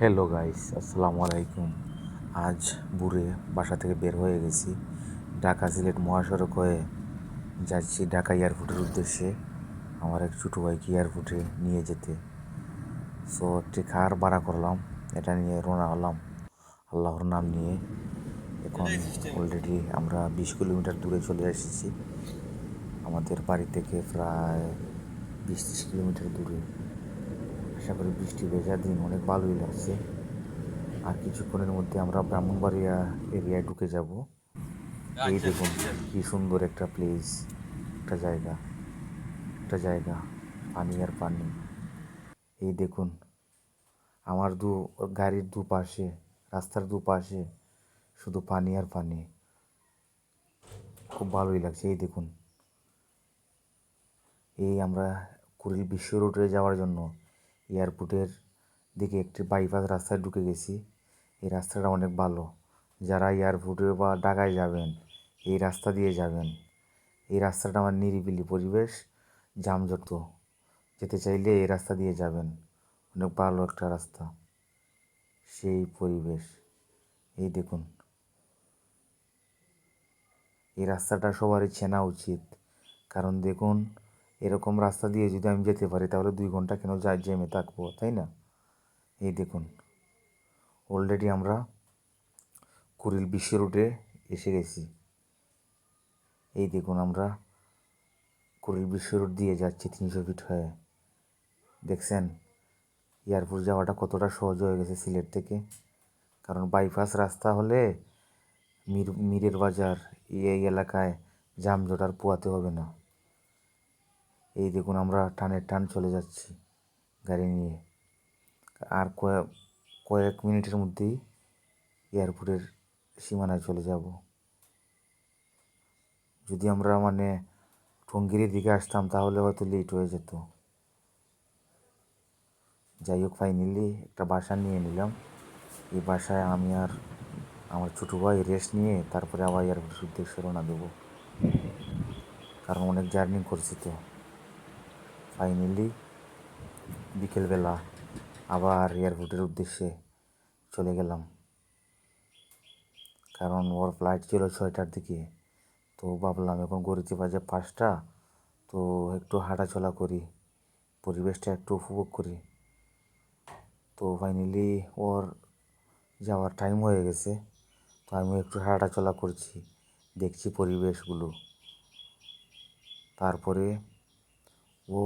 Hello guys আসসালামু আলাইকুম আজ বুড়ে বাসা থেকে বের হয়ে গেছি। ঢাকা সিলেট মহাসড়ক হয়ে যাচ্ছি ঢাকা এয়ারপোর্টের উদ্দেশ্যে আমার এক ছোটো ভাইকে এয়ারপোর্টে নিয়ে যেতে। সো একটি কার ভাড়া করলাম। এটা নিয়ে রওনা হলাম আল্লাহর নাম নিয়ে। এখন অলরেডি আমরা বিশ কিলোমিটার দূরে চলে এসেছি। আমাদের বাড়ি থেকে প্রায় বিশ কিলোমিটার দূরে। আশা করি বৃষ্টি ভেজা দিন অনেক ভালোই লাগছে। আর কিছুক্ষণের মধ্যে আমরা ব্রাহ্মণবাড়িয়া এরিয়ায় ঢুকে যাব। এই দেখুন কি সুন্দর একটা প্লেস একটা জায়গা একটা জায়গা পানি আর পানি। এই দেখুন আমার দু গাড়ির দুপাশে রাস্তার দুপাশে শুধু পানি আর পানি। খুব ভালোই লাগছে এই দেখুন। এই আমরা কুড়িল বিশ্ব রোডে যাওয়ার জন্য এয়ারপোর্টের দিকে একটি বাইপাস রাস্তায় ঢুকে গেছি। এই রাস্তাটা অনেক ভালো। যারা এয়ারপোর্টে বা ঢাকায় যাবেন, এই রাস্তা দিয়ে যাবেন। এই রাস্তাটা আমার নিরিবিলি পরিবেশ, যানজট। যেতে চাইলে এই রাস্তা দিয়ে যাবেন। অনেক ভালো একটা রাস্তা। সেই পরিবেশ। এই দেখুন। এই রাস্তাটা সবারই চেনা উচিত। কারণ দেখুন এরকম রাস্তা দিয়ে যদি আমি যেতে পারি, তাহলে দুই ঘণ্টা কেন যাই জেমে থাকব, তাই না? এই দেখুন অলরেডি আমরা কুড়িল বিশ্ব রুটে এসে গেছি। এই দেখুন, আমরা কুড়িল বিশ্ব রুট দিয়ে যাচ্ছি তিনশো ফিট হয়ে। দেখছেন? এয়ারপোর্ট যাওয়াটা কতটা সহজ হয়ে গেছে সিলেট থেকে। কারণ বাইপাস রাস্তা হলে মির, মিরের বাজার এই এলাকায় যানজট আর পোয়াতে হবে না। এই দেখুন আমরা টানের টান চলে যাচ্ছি গাড়ি নিয়ে। আর কয়েক কয়েক মিনিটের মধ্যেই এয়ারপোর্টের সীমানায় চলে যাব। যদি আমরা মানে টঙ্গির দিকে আসতাম তাহলে হয়তো লেট হয়ে যেত। যাই হোক ফাইনালি একটা বাসা নিয়ে নিলাম। এই বাসায় আমি আর আমার ছোটো ভাই রেস্ট নিয়ে তারপরে আবার এয়ারপোর্টের উদ্দেশ্যে রওনা দেবো। কারণ অনেক জার্নি করছি তো। ফাইনালি বিকেলবেলা আবার এয়ারপোর্টের উদ্দেশ্যে চলে গেলাম। কারণ ওর ফ্লাইট ছিল ছয়টার দিকে। তো ভাবলাম এখন গড়িতে বাজে পাঁচটা, তো একটু হাঁটাচলা করি, পরিবেশটা একটু উপভোগ করি। তো ফাইনালি ওর যাওয়ার টাইম হয়ে গেছে, তো আমি একটু হাঁটাচলা করছি, দেখছি পরিবেশগুলো। তারপরে ও